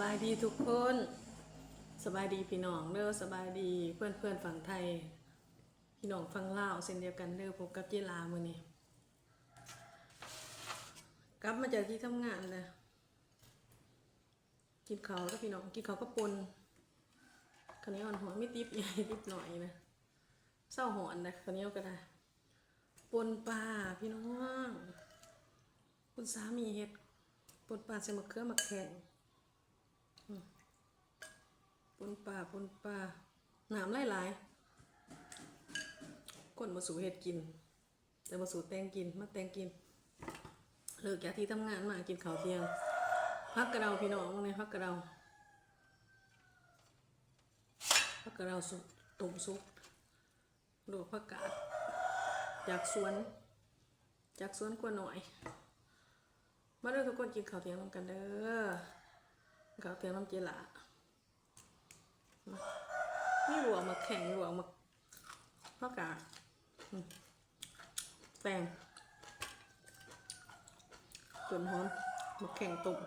บายดีทุกคน สบายดีพี่น้องเด้อสบายดีเพื่อนเพื่อนฝั่งไทย พี่น้องฝั่งลาวเช่นเดียวกันเด้อพบกับกีฬามือนี้กลับมาจากที่ทำงานเลยกินข้าวแล้วพี่น้องกินข้าวก็ปนข้าวเหนียวอ่อนหัวไม่ติบใหญ่ติบหน่อยนะเศร้าหอนนะข้าวเหนียวก็ได้ปนปลาพี่น้องคุณสามีเฮ็ดปนปลาใส่มะเขือมะแขง นปลาปนปลาน้ำหลายๆคนมาสู่เห็ดกิน แต่มาสู่แตงกิน มาแตงกิน เลิกจากที่ทำงานมากินข้าวเที่ยงพักกระเดาพี่น้องว่าไงพักกระเดาพักกระเดาสุกต้มซุปลวกผักกาดจากสวน จากสวนกว่าหน่อย มาเด้อทุกคนกินข้าวเที่ยงนำกันเด้อข้าวเที่ยงน้ำเจลา นี่หลวงมาแข่งหลวงมาพ่อกาแป้งต้นหอมมาแข่งตุ่ม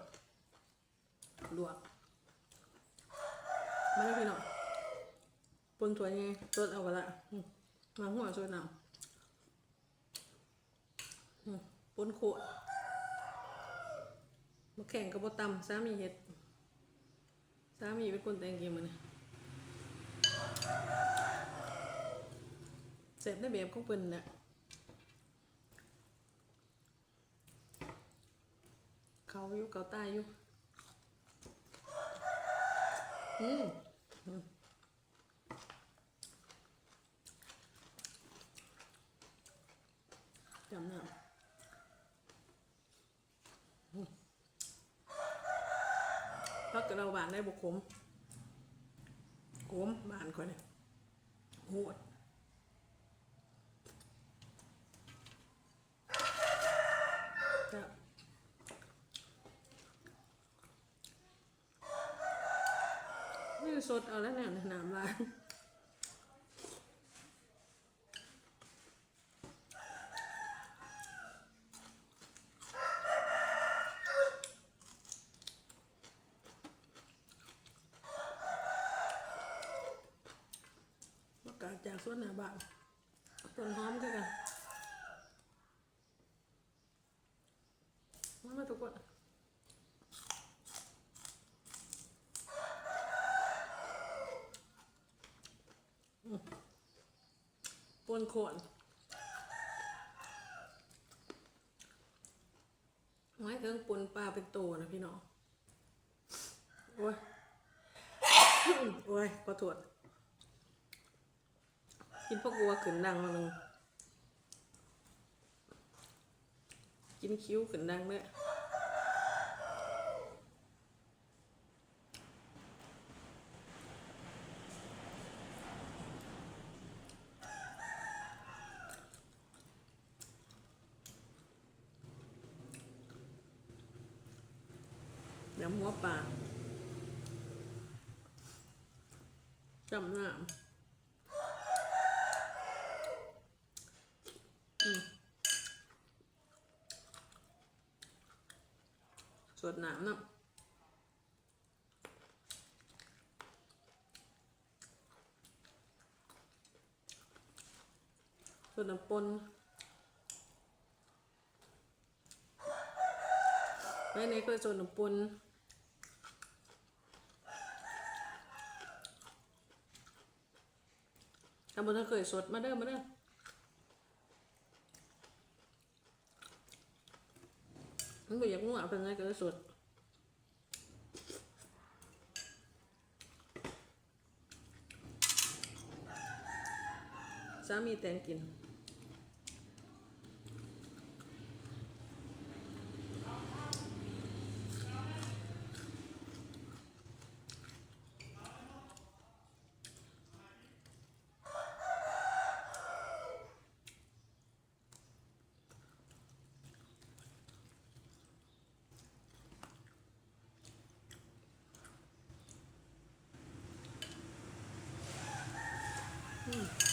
หลวกมาเลยพี่น้องปนถั่วยังไงตัวเอากันละมาหัวช่วยหนาวปนโคตรมาแข่งกับบตำสามีเห็ด สามีเป็นคนแต่งเกมมันนี่ย เสพได้แบบของเพิ่นน่ะเขาอยู่เขาใต้อยู่อืมจำหน้าอืมพักกับเราบานได้บุกขม มบานคนเนี่ยโหดจะนี่สดเอาแล้วเนี่ยน้ำลายมากาศจากสวนหน้าบ้านต้นหอมคือกัน มามาทุกคนปนโคนไม้ถึงปนปลาเป็นตัวนะพี่น้องโอ้ย โอ้ยขอโทษกินพวกวัวขึ้นดังมาหนึ่ง กินคิ้วขึ้นดังด้วยยำหัวปลาจำหน้าอืมสว ดน้ำน้ำสวดน้ำปนไว้ในเคยสวดน้ำปนทำบนถ้าเคยสดมาเด้อมาเด้อ มันก็อยากงัวเป็นไงก็เลยสดสามีแต่งกิน อ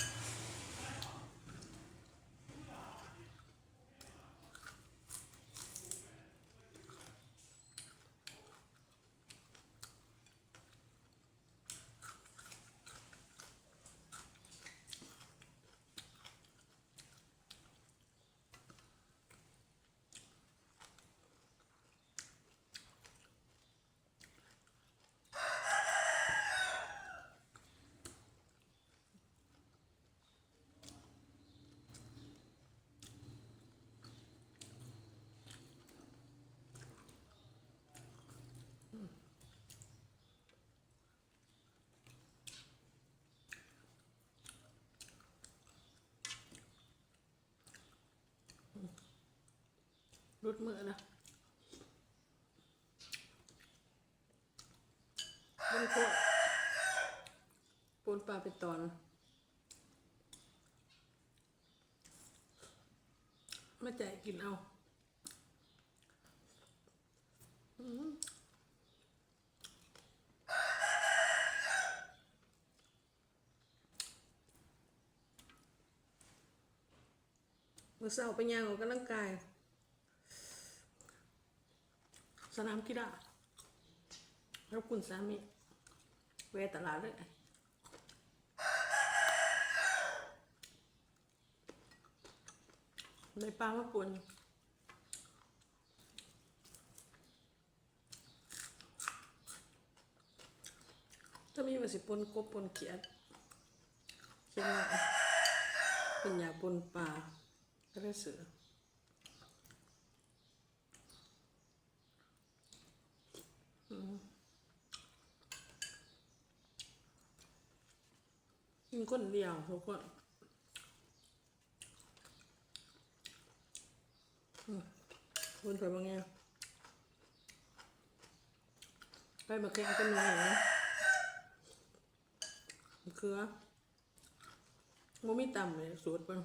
รุดมือนะบนโคตรปนปลาเป็นตอน มาแจกินเอาอืมมื่อเช้าไปย่างออกกำลังกาย สนามกีฬาแล้วคุณสามีแวตลาดเลยในปลามาปนถ้ามีว่าสิปนกบปนเขียดเขียดหน่อยเป็นอยากปนปลาก็ได้เสือ กิน คนเดียวทุกคนอืมคนไปบางไงไปมาแข่งกันหน่อยนะมะเขือโมมีต่ำเลยสูตรเปน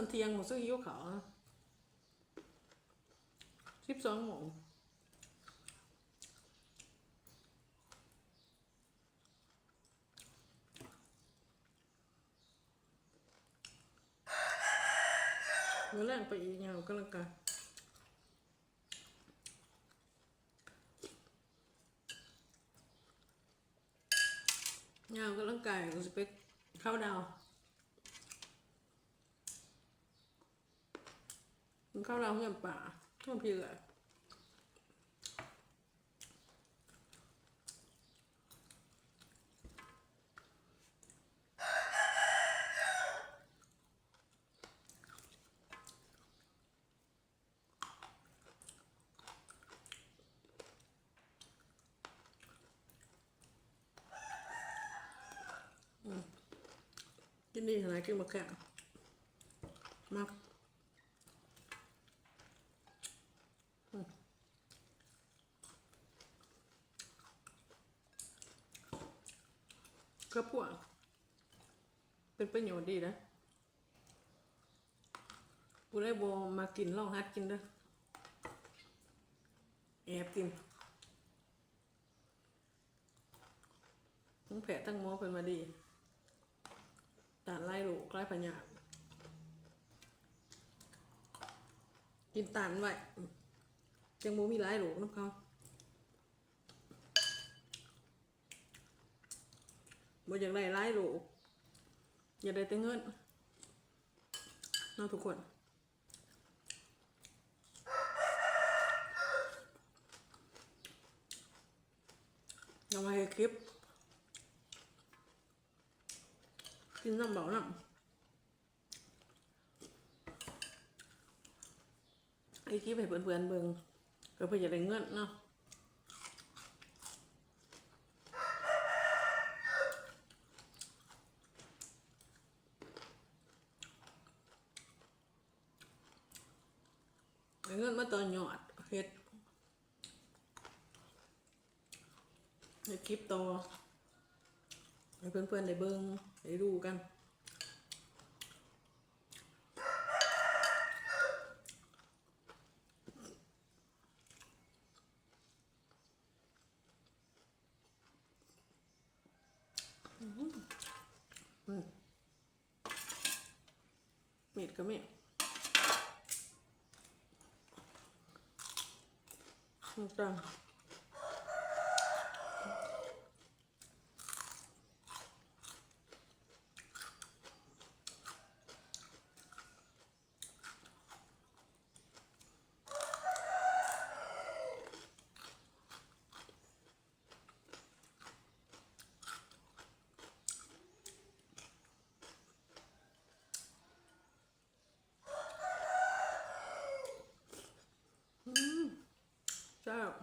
อนเที่ยงหมดซื้อยิ้วขาวสิบสองโมงมือแรงไปอีกยาก็แล้วกันยาก็ร่างกายก็จะไปเข้าดาว มันข้าเราเงียบป่าท่วมพี่เลยอืมกินดีขนาดกินมะแขกมาก ก็พวกเป็นประโยชน์ดีนะกูได้โบมากินลองฮัดกินด้วยแอบกินทั้งแผลทั้งหมอเป็นมาดีตานไล่ลูกไล่ปัญญากินตานไว้จังโมมีไล่ลูกน้ำเขา บ่อยากได้ร้ายลูอยากได้แต่เงินเน้องทุกคนเอามาให้คลิปกินน้ำเบาน้ำไอ้คลิปให้เพื่อนๆเบิ่งเพื่อเพื่อจะได้เงินเนาะ เอาเงินมาตอนหยอดเฮ็ดเฮ็ดคลิปต่อให้เพื่อนๆได้เบิ่งได้ดูกันอืมอืมมีดก็มีน้ำตาลเกลื อป่ động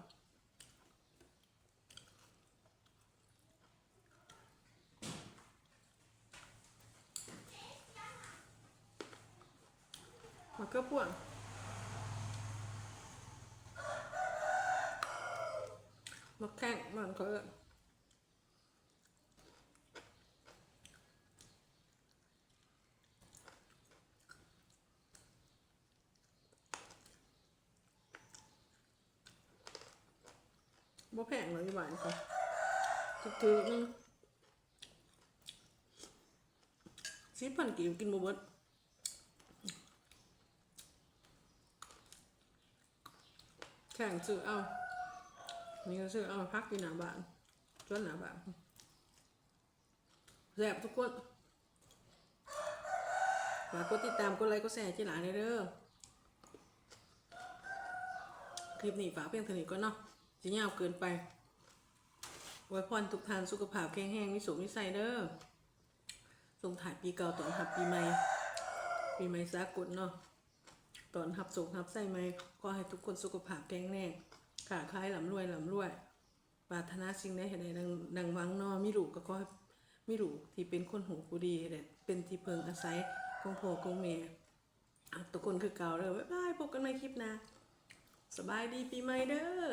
mà cấp quận mặt cạnh bạn có บ่แพงเลยที่บ้านเขาถือๆนึงสิบพันกินกินบ่เบิดแข่งซื้อเอา นี่ก็ซื้อเอาพักอยู่หน้าบ้านจนหน้าบ้านแซ่บทุกคนฝากกดติดตามกดไลค์กดแชร์ที่หลานเด้อคลิปนี้ฝากเพียงเท่านี้ก่อนเนาะ จะยาวเกินไปไว้พรทุกท่านสุขภาพแข็งแรงมีสุขมีใสเด้อส่งถ่ายปีเก่าตอนรับปีใหม่ ปีใหม่สากลเนาะตอนหับสุขหับใส่ไหมก็ให้ทุกคนสุขภาพแข็งแรงขาขายหลำรวยหลำรวยปรารถนาสิ่งใดให้ได้ดังดังหวังเนอมิรูกก็ขอให้มิรูที่เป็นคนหูกูดีแต่เป็นที่เพิงอาศัยของพ่อของแม่ทุกคนคือเก่าเลยบ๊ายบายพบกันใหม่คลิปนะสบายดีปีใหม่เด้อ